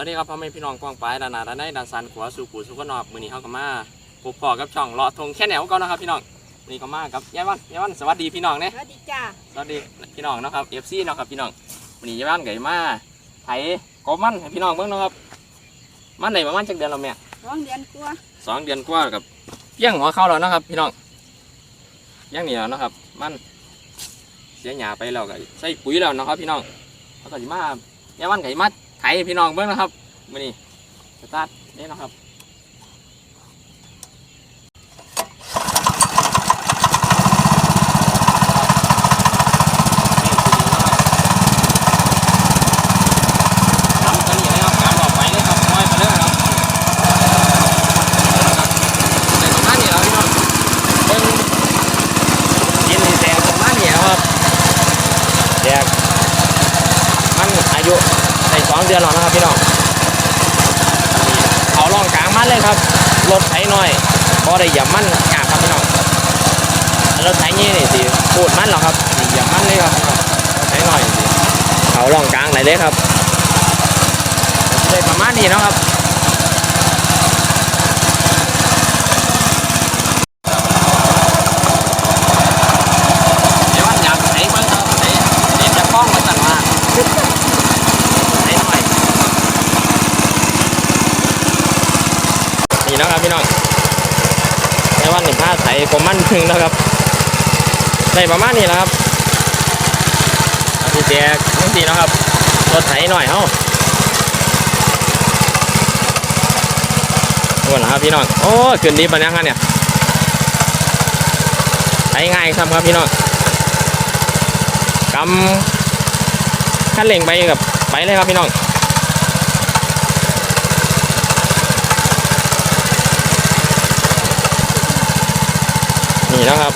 วัสดีครับพ่อแม่พี่น้องกองปลายดานาดานในดานซันขัวสู่ปู่สุกนอกมือนี้เขาก็มาพบปอกับช่องเลาะทงแค่แนวก่อนนะครับพี่น้องมื้อนี่ก็มากับยายวันยายวันสวัสดีพี่น้องเนี่ยสวัสดีจ้าสวัสดีพี่น้องเนาะครับเอฟซีเนาะครับพี่น้องวันนี้ยายวันไก่มาไถกบมันให้พี่น้องเบิ่งเนาะครับ มันได้ประมาณจักเดือนแล้วแม่ร้องเรียนกลัวสองเดือนกว่ากับเปี้ยงหัวเข้าแล้วเนาะครับ พี่น้องเปี้ยงเหนียวเนาะครับ มันเสียหยาไปแล้วก็ใส่ปุ๋ยแล้วเนาะครับ พี่น้องแล้วก็สิมายายวันไก่มาไถให้ พี่น้องเบิ่งนะครับมือนี้สตาร์ทนี่นะครับทำตัวนี้นะครับการบอกไปเลยครับน้อยไปเลยครับ ใส่สองเดือนหรอกนะครับพี่น้องเอาล่องกลางมันเลยครับรถไถน้อยพอได้เหย่ามันกลางครับพี่น้องรถไถนี่นี่สิพูดมันหรอครับสิเหย่ามันเลยครับพี่น้องไถน้อยเอาล่องกลางไหนเลยครับเลยประมาณนี้นะครับเดี๋ยววันอยากไหนเบิ่งครับไหนเดี๋ยวจะคล้องไว้ก่อนว่าไหนหน่อย นะครับพี่น้องในวันนี้ผ้าใส่กลมมันถึงแล้วครับได้ประมาณนี้แล้วครับอาทิตย์แจกนี่สินะครับรถไถหน่อยเฮ้าโอ้นะครับพี่น้องโอ้ขึ้นดีปะเนี่ยครับเนี่ยใช้ง่ายครับครับพี่น้องกำขั้นเร่งไปกับไปเลยครับพี่น้อง นี่นะครับ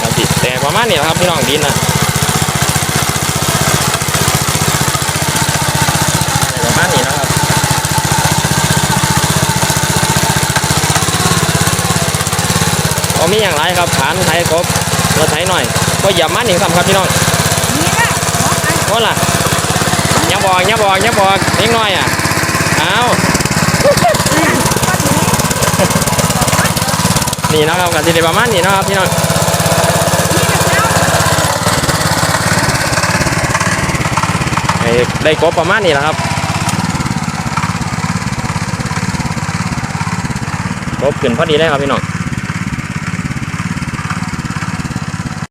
ครับดิแต่ประมาณนี้นะครับพี่น้องดินนะประมาณนี้นะครับก็มีอย่างไรครับฐานไทยครบเราไถหน่อย ก็อย่ามันอีกคำครับพี่น้องนี่ละร้องอันว่าล่ะอย่าบอกอย่าบอกอย่าบอกเล็กน้อยอะเอา นี่นะครับกันที่ได้ประมาณนี้นะครับพี่น้องได้ครบประมาณนี้แหละครับครบขึ้นพอดีเลยครับพี่น้อง